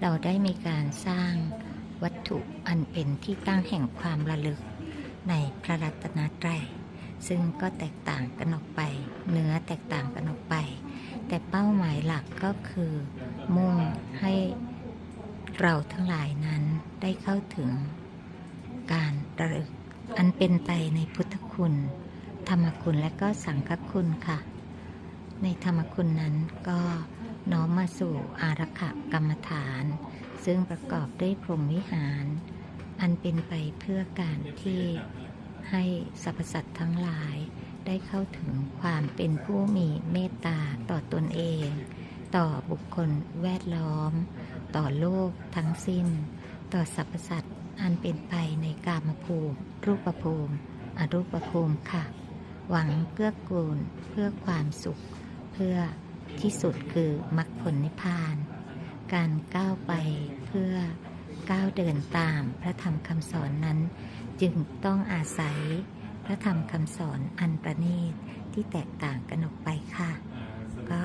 เราได้มีการสร้างวัตถุอันเป็นที่ตั้งแห่งความระลึกในพระรัตนตรัยซึ่งก็แตกต่างกันออกไป เนื้อแตกต่างกันออกไป แต่เป้าหมายหลักก็คือ มุ่งให้เราทั้งหลายนั้นได้เข้าถึง การระลึกอันเป็นไปในพุทธคุณ ธรรมคุณและก็สังฆคุณค่ะ ในธรรมคุณนั้นก็ น้อมมาสู่อารักขกรรมฐาน ซึ่งประกอบด้วยพรหมวิหาร อันเป็นไปเพื่อการที่ให้สรรพสัตว์ทั้งหลายได้เข้าถึงความเป็นผู้มีเมตตาต่อตนเอง ต่อบุคคลแวดล้อม ต่อโลกทั้งสิ้น ต่อสรรพสัตว์อันเป็นไปในกามภูมิ รูปภูมิ อรูปภูมิค่ะ หวังเกื้อกูลเพื่อความสุข เพื่อ ที่สุดคือมรรคผลนิพพาน การก้าวไปเพื่อก้าวเดินตามพระธรรมคำสอนนั้น จึงต้องอาศัยพระธรรมคำสอนอันประณีตที่แตกต่างกันออกไปค่ะ